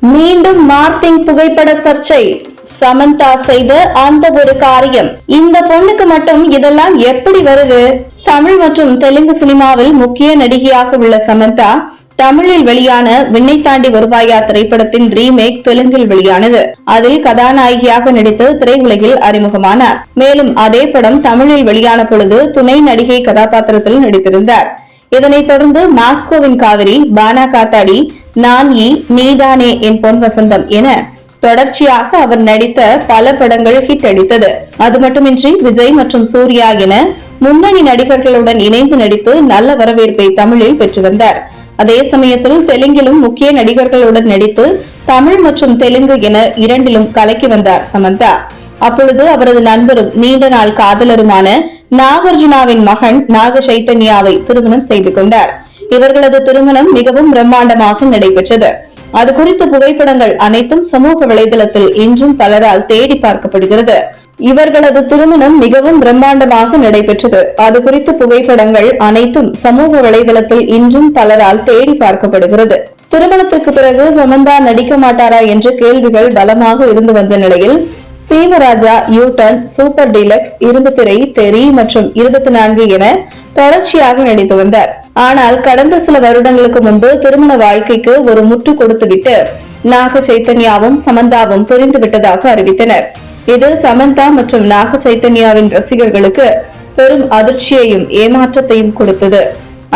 மீண்டும் மார்பிங் புகைப்பட சர்ச்சை. சமந்தா செய்த அந்த ஒரு காரியம். இந்த பொண்ணுக்கு மட்டும் இதெல்லாம் எப்படி வருது? தமிழ் மற்றும் தெலுங்கு சினிமாவில் முக்கிய நடிகையாக உள்ள சமந்தா தமிழில் வெளியான விண்ணை தாண்டி வருவாயா திரைப்படத்தின் ரீமேக் தெலுங்கில் வெளியானது. அதில் கதாநாயகியாக நடித்து திரையுலகில் அறிமுகமானார். மேலும் அதே படம் தமிழில் வெளியான பொழுது துணை நடிகை கதாபாத்திரத்தில் நடித்திருந்தார். இதனைத் தொடர்ந்து மாஸ்கோவின் காவிரி பானா காத்தாடி நான் ஈ நீதானே என் பொன் வசந்தம் என தொடர்ச்சியாக அவர் நடித்த பல படங்கள் ஹிட் அடித்தது. அது மட்டுமின்றி விஜய் மற்றும் சூர்யா என முன்னணி நடிகர்களுடன் இணைந்து நடித்து நல்ல வரவேற்பை தமிழில் பெற்று வந்தார். அதே சமயத்தில் தெலுங்கிலும் முக்கிய நடிகர்களுடன் நடித்து தமிழ் மற்றும் தெலுங்கு என இரண்டிலும் கலக்கி வந்தார் சமந்தா. அப்பொழுது அவரது நண்பரும் நீண்ட நாள் காதலருமான நாகார்ஜுனாவின் மகன் நாக சைத்தன்யாவை திருமணம் செய்து கொண்டார். இவர்களது திருமணம் மிகவும் பிரம்மாண்டமாக நடைபெற்றது. அது குறித்த புகைப்படங்கள் அனைத்தும் சமூக வலைதளத்தில் இன்றும் பலரால் தேடி பார்க்கப்படுகிறது. இவர்களது திருமணம் மிகவும் பிரம்மாண்டமாக நடைபெற்றது. அது குறித்த புகைப்படங்கள் அனைத்தும் சமூக வலைதளத்தில் இன்றும் பலரால் தேடி பார்க்கப்படுகிறது. திருமணத்திற்கு பிறகு சமந்தா நடிக்க மாட்டாரா என்ற கேள்விகள் பலமாக இருந்து வந்த நிலையில் சீமராஜா யூட்டன் சூப்பர் டீலக்ஸ் இரும்பு தெரி மற்றும் இருபத்தி நான்கு என தொடர்ச்சியாக நடித்து வந்தார் ஆனால் கடந்த சில வருடங்களுக்கு முன்பு திருமண வாழ்க்கைக்கு ஒரு முற்று கொடுத்துவிட்டு நாக சைத்தன்யாவும் சமந்தாவும் பிரிந்து விட்டதாக அறிவித்தனர். இது சமந்தா மற்றும் நாக சைத்தன்யாவின் ரசிகர்களுக்கு பெரும் அதிர்ச்சியையும் ஏமாற்றத்தையும் கொடுத்தது.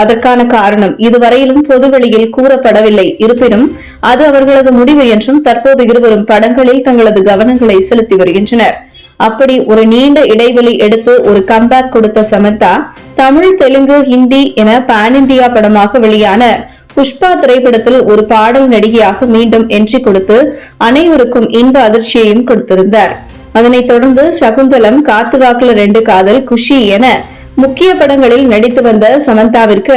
அதற்கான காரணம் இதுவரையிலும் பொதுவெளியில் கூறப்படவில்லை. இருப்பினும் அது அவர்களது முடிவு என்றும் தற்போது இருவரும் படங்களில் தங்களது கவனங்களை செலுத்தி வருகின்றனர். அப்படி ஒரு நீண்ட இடைவெளி எடுத்து ஒரு கம்பேக் கொடுத்த சமந்தா தமிழ் தெலுங்கு ஹிந்தி என பான் இந்தியா படமாக வெளியான புஷ்பா திரைப்படத்தில் ஒரு பாடல் நடிகையாக மீண்டும் என்ட்ரி கொடுத்து அனைவருக்கும் இன்ப அதிர்ச்சியையும் கொடுத்திருந்தார். அதனைத் தொடர்ந்து சகுந்தலம் காத்து வாக்குல ரெண்டு காதல் குஷி என முக்கிய படங்களில் நடித்து வந்த சமந்தாவிற்கு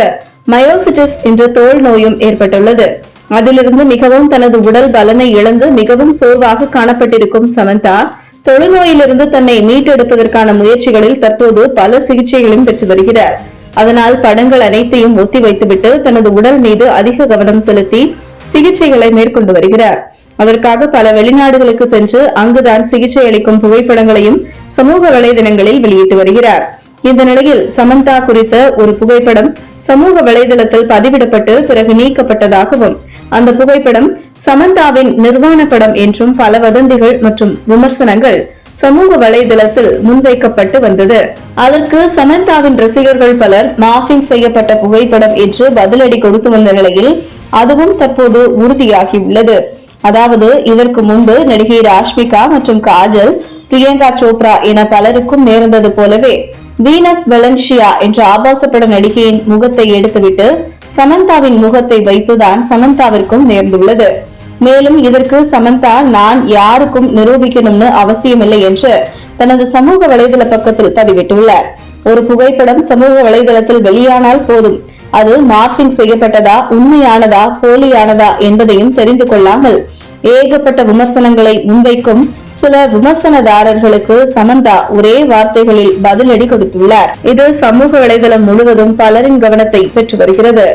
மயோசிட்டிஸ் என்ற தோல் நோயும் ஏற்பட்டுள்ளது. அதிலிருந்து மிகவும் தனது உடல் பலனை இழந்து மிகவும் சோர்வாக காணப்பட்டிருக்கும் சமந்தா தொழுநோயிலிருந்து தன்னை மீட்டெடுப்பதற்கான முயற்சிகளில் தற்போது பல சிகிச்சைகளையும் பெற்று வருகிறார். அதனால் படங்கள் அனைத்தையும் ஒத்தி வைத்துவிட்டு தனது உடல் மீது அதிக கவனம் செலுத்தி சிகிச்சைகளை மேற்கொண்டு வருகிறார். அதற்காக பல வெளிநாடுகளுக்கு சென்று அங்குதான் சிகிச்சை அளிக்கும் புகைப்படங்களையும் சமூக வலைதளங்களில் வெளியிட்டு வருகிறார். இந்த நிலையில் சமந்தா குறித்த ஒரு புகைப்படம் சமூக வலைதளத்தில் பதிவிடப்பட்டு பிறகு நீக்கப்பட்டதாகவும் அந்த புகைப்படம் சமந்தாவின் நிர்வாண படம் என்றும் பல வதந்திகள் மற்றும் விமர்சனங்கள் சமூக வலைதளத்தில் முன்வைக்கப்பட்டு வந்தது. அதற்கு சமந்தாவின் ரசிகர்கள் பலர் மாஃபிங் செய்யப்பட்ட புகைப்படம் என்று பதிலடி கொடுத்து வந்த நிலையில் அதுவும் தற்போது உறுதியாகியுள்ளது. அதாவது இதற்கு முன்பு நடிகை ராஷ்மிகா மற்றும் காஜல் பிரியங்கா சோப்ரா என பலருக்கும் நேர்ந்தது போலவே வீனஸ் வெலன்ஷியா என்ற ஆபாசப்பட நடிகையின் முகத்தை எடுத்துவிட்டு சமந்தாவின் முகத்தை வைத்துதான் சமந்தாவிற்கும் நேர்ந்துள்ளது. மேலும் இதற்கு சமந்தா நான் யாருக்கும் நிரூபிக்கணும்னு அவசியமில்லை என்று தனது சமூக வலைதள பக்கத்தில் பதிவிட்டுள்ளார். ஒரு புகைப்படம் சமூக வலைதளத்தில் வெளியானால் போதும். அது மார்பிங் செய்யப்பட்டதா உண்மையானதா போலியானதா என்பதையும் தெரிந்து கொள்ளாமல் ஏகப்பட்ட விமர்சனங்களை முன்வைக்கும் சில விமர்சனதாரர்களுக்கு சமந்தா ஒரே வார்த்தைகளில் பதிலடி கொடுத்துள்ளார். இது சமூக வலைதளம் முழுவதும் பலரின் கவனத்தை பெற்று வருகிறது.